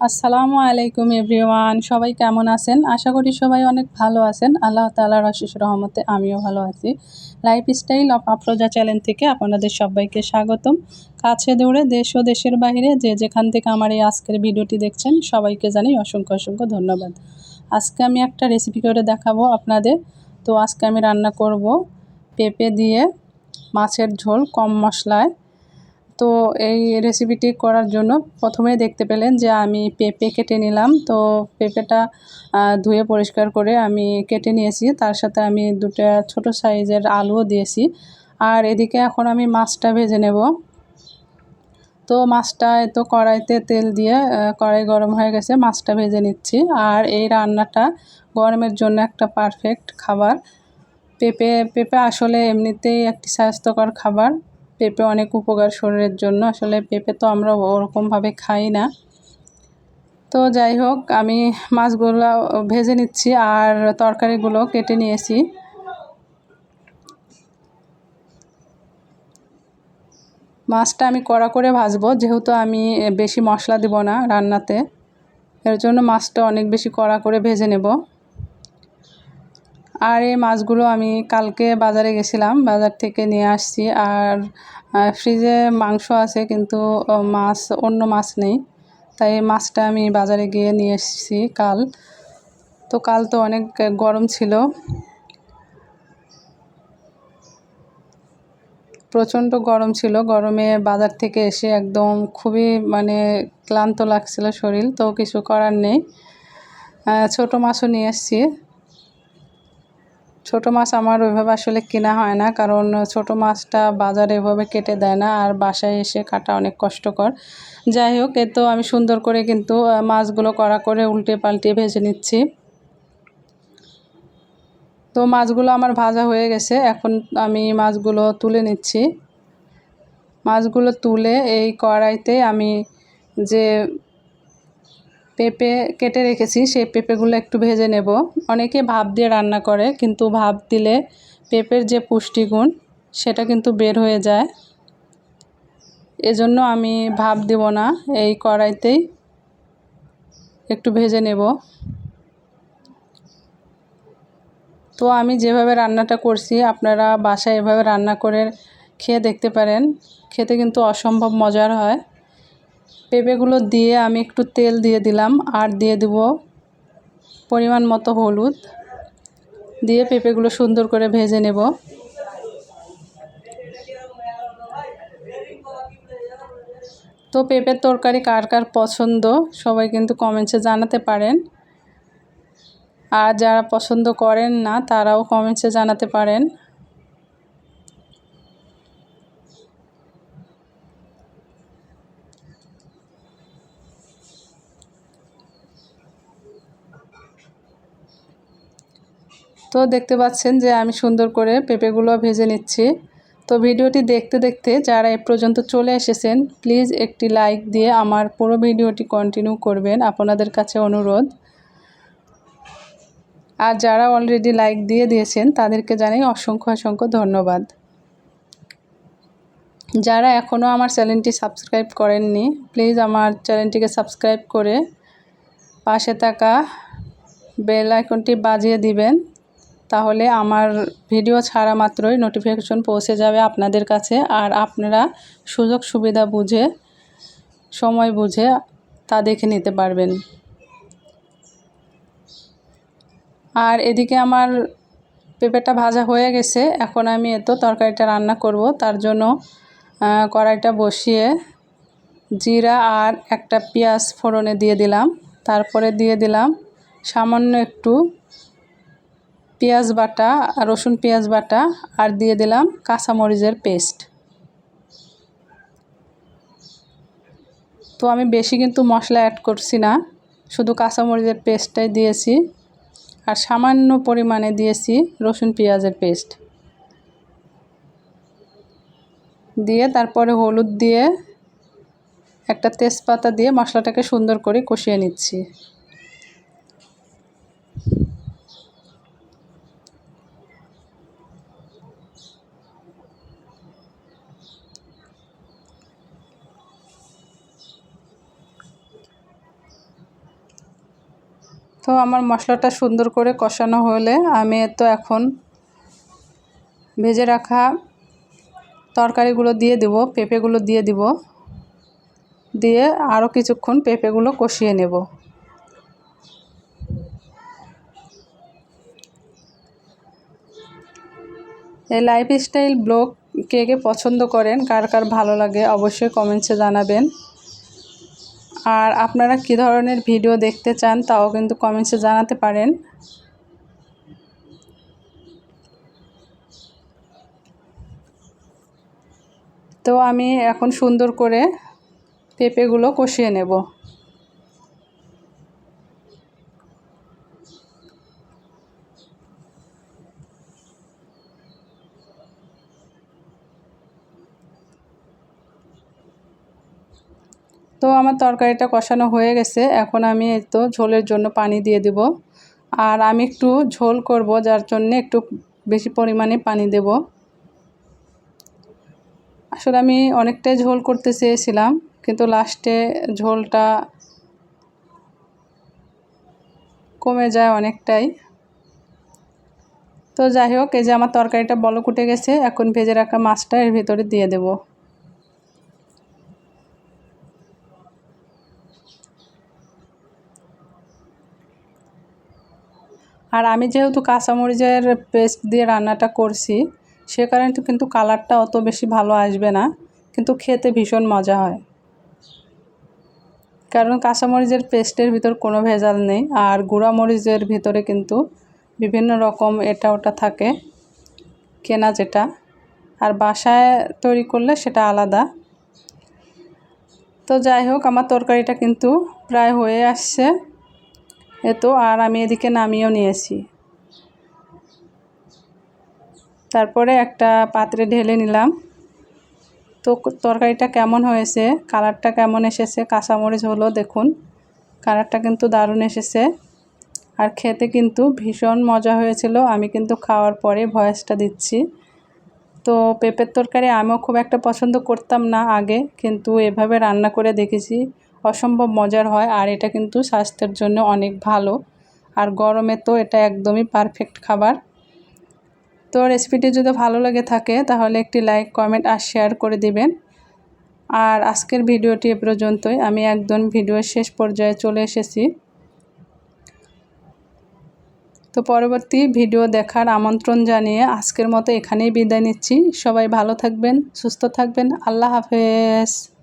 আসসালামু আলাইকুম এভরিওয়ান, সবাই কেমন আছেন? আশা করি সবাই অনেক ভালো আছেন। আল্লাহ তালার আশিস রহমতে আমিও ভালো আছি। Life style of Afroza channel থেকে আপনাদের সবাইকে স্বাগতম। কাছে দৌড়ে দেশ ও দেশের বাইরে যে যেখান থেকে আমার এই আজকের ভিডিওটি দেখছেন, সবাইকে জানাই অসংখ্য অসংখ্য ধন্যবাদ। আজকে আমি একটা রেসিপি করে দেখাবো আপনাদের। তো আজকে আমি রান্না করব পেঁপে দিয়ে মাছের ঝোল কম মশলায়। তো এই রেসিপিটি করার জন্য প্রথমে দেখতে পেলেন যে আমি পেঁপে কেটে নিলাম। তো পেঁপেটা ধুয়ে পরিষ্কার করে আমি কেটে নিয়েছি। তার সাথে আমি দুটা ছোট সাইজের আলুও দিয়েছি। আর এদিকে এখন আমি মাছটা ভেজে নেব। তো মাছটা এত কড়াইতে তেল দিয়ে কড়াই গরম হয়ে গেছে, মাছটা ভেজে নিচ্ছি। আর এই রান্নাটা গরমের জন্য একটা পারফেক্ট খাবার। পেঁপে পেঁপে আসলে এমনিতেই একটি স্বাস্থ্যকর খাবার। পেঁপে অনেক উপকার শরীরের জন্য। আসলে পেঁপে তো আমরা ওরকমভাবে খাই না। তো যাই হোক, আমি মাছগুলো ভেজে নিচ্ছি আর তরকারিগুলো কেটে নিয়েছি। মাছটা আমি কড়া করে ভাজবো, যেহেতু আমি বেশি মশলা দিব না রান্নাতে। এর জন্য মাছটা অনেক বেশি কড়া করে ভেজে নেব। আর এই মাছগুলো আমি কালকে বাজারে গেছিলাম, বাজার থেকে নিয়ে আসছি। আর ফ্রিজে মাংস আছে কিন্তু মাছ, অন্য মাছ নেই। তাই মাছটা আমি বাজারে গিয়ে নিয়ে এসেছি কাল। তো কাল তো অনেক গরম ছিল। প্রচণ্ড গরম ছিল। গরমে বাজার থেকে এসে একদম খুবই মানে ক্লান্ত লাগছিল শরীর। তো কিছু করার নেই। ছোট মাছও নিয়ে এসেছি। ছোট মাছ আমার ওইভাবে আসলে কেনা হয় না, কারণ ছোট মাছটা বাজারে এভাবে কেটে দেয় না আর বাসায় এসে কাটা অনেক কষ্টকর। যাই হোক, এ তো আমি সুন্দর করে কিন্তু মাছগুলো কড়া করে উল্টে পাল্টে ভেজে নিচ্ছি। তো মাছগুলো আমার ভাজা হয়ে গেছে, এখন আমি মাছগুলো তুলে নিচ্ছি। মাছগুলো তুলে এই কড়াইতে আমি যে পেঁপে কেটে রেখেছি, সেই পেঁপেগুলো একটু ভেজে নেব। অনেকে ভাপ দিয়ে রান্না করে, কিন্তু ভাপ দিলে পেঁপের যে পুষ্টিগুণ, সেটা কিন্তু বের হয়ে যায়। এজন্য আমি ভাপ দেব না, এই কড়াইতেই একটু ভেজে নেব। তো আমি যেভাবে রান্নাটা করছি, আপনারা বাসায় এভাবে রান্না করে খেয়ে দেখতে পারেন। খেতে কিন্তু অসম্ভব মজার হয়। পেঁপেগুলো দিয়ে আমি একটু তেল দিয়ে দিলাম আর দিয়ে দেব পরিমাণ মতো হলুদ। দিয়ে পেঁপেগুলো সুন্দর করে ভেজে নেব। তো পেঁপের তরকারি কার কার পছন্দ সবাই কিন্তু কমেন্টসে জানাতে পারেন। আর যারা পছন্দ করেন না তারাও কমেন্টসে জানাতে পারেন। তো দেখতে পাচ্ছেন যে আমি সুন্দর করে পেঁপেগুলো ভেজে নিচ্ছি। তো ভিডিওটি দেখতে দেখতে যারা এ পর্যন্ত চলে এসেছেন, প্লিজ একটি লাইক দিয়ে আমার পুরো ভিডিওটি কন্টিনিউ করবেন। আপনাদের কাছে অনুরোধ। আর যারা অলরেডি লাইক দিয়ে দিয়েছেন, তাদেরকে জানাই অসংখ্য অসংখ্য ধন্যবাদ। যারা এখনও আমার চ্যানেলটি সাবস্ক্রাইব করেননি প্লিজ আমার চ্যানেলটিকে সাবস্ক্রাইব করে পাশে থাকা বেল আইকনটি বাজিয়ে দিবেন। তাহলে আমার ভিডিও ছাড়া মাত্রই নোটিফিকেশন পৌঁছে যাবে আপনাদের কাছে। আর আপনারা সুযোগ সুবিধা বুঝে, সময় বুঝে তা দেখে নিতে পারবেন। আর এদিকে আমার পেঁপেটা ভাজা হয়ে গেছে। এখন আমি এত তরকারিটা রান্না করব। তার জন্য কড়াইটা বসিয়ে জিরা আর একটা পেঁয়াজ ফোড়নে দিয়ে দিলাম। তারপরে দিয়ে দিলাম সামান্য একটু পেঁয়াজ বাটা, রসুন পেঁয়াজ বাটা আর দিয়ে দিলাম কাঁচামরিচের পেস্ট। তো আমি বেশি কিন্তু মশলা অ্যাড করছি না, শুধু কাঁচামরিচের পেস্টটাই দিয়েছি আর সামান্য পরিমাণে দিয়েছি রসুন পেঁয়াজের পেস্ট। দিয়ে তারপরে হলুদ দিয়ে একটা তেজপাতা দিয়ে মশলাটাকে সুন্দর করে কষিয়ে নিচ্ছি। তো আমার মশলাটা সুন্দর করে কষানো হলে আমি তো এখন ভেজে রাখা তরকারিগুলো দিয়ে দেব, পেঁপেগুলো দিয়ে দিব। দিয়ে আরও কিছুক্ষণ পেঁপেগুলো কষিয়ে নেব। এই লাইফস্টাইল ব্লগ কে কে পছন্দ করেন, কার কার ভালো লাগে অবশ্যই কমেন্টসে জানাবেন। আর আপনারা কি ধরনের ভিডিও দেখতে চান তাও কিন্তু কমেন্টসে জানাতে পারেন। তো আমি এখন সুন্দর করে পেঁপেগুলো কষিয়ে নেব। তো আমার তরকারিটা কষানো হয়ে গেছে। এখন আমি তো ঝোলের জন্য পানি দিয়ে দেব। আর আমি একটু ঝোল করব, যার জন্য একটু বেশি পরিমাণে পানি দেব। আসলে আমি অনেকটাই ঝোল করতে চেয়েছিলাম, কিন্তু লাস্টে ঝোলটা কমে যায় অনেকটাই। তো যাই হোক, এই যে আমার তরকারিটা বলক উঠে গেছে, এখন ভেজে রাখা মাছটা এর ভিতরে দিয়ে দেবো। আর আমি যেহেতু কাঁচামরিচের পেস্ট দিয়ে রান্নাটা করছি, সে কারণে তো কিন্তু কালারটা অত বেশি ভালো আসবে না, কিন্তু খেতে ভীষণ মজা হয়। কারণ কাঁচামরিচের পেস্টের ভিতর কোনো ভেজাল নেই, আর গুঁড়া মরিচের ভিতরে কিন্তু বিভিন্ন রকম এটা ওটা থাকে, কেনা যেটা, আর বাসায় তৈরি করলে সেটা আলাদা। তো যাই হোক, আমার তরকারিটা কিন্তু প্রায় হয়ে আসছে। তো, আর আমি এদিকে নামিয়েও নিয়েছি তারপরে একটা পাত্রে ঢেলে নিলাম। তো তরকারিটা কেমন হয়েছে? কালারটা কেমন এসেছে? কাঁচামরিচ হলো দেখুন। কালারটা কিন্তু দারুণ এসেছে। আর খেতে কিন্তু ভীষণ মজা হয়েছিল। আমি কিন্তু খাওয়ার পরে ভয়েসটা দিচ্ছি। তো পেঁপের তরকারি আমিও খুব একটা পছন্দ করতাম না আগে, কিন্তু এভাবে রান্না করে দেখেছি। অসম্ভব মজার হয় আর এটা কিন্তু স্বাস্থ্যের জন্য অনেক ভালো। আর গরমে তো এটা একদমই পারফেক্ট খাবার। তো রেসিপিটি যদি ভালো লেগে থাকে তাহলে একটি লাইক কমেন্ট আর শেয়ার করে দিবেন। আর আজকের ভিডিওটি এ পর্যন্তই। আমি একদম ভিডিওর শেষ পর্যায়ে চলে এসেছি। তো পরবর্তী ভিডিও দেখার আমন্ত্রণ জানিয়ে আজকের মতো এখানেই বিদায় নিচ্ছি। সবাই ভালো থাকবেন, সুস্থ থাকবেন। আল্লাহ হাফেজ।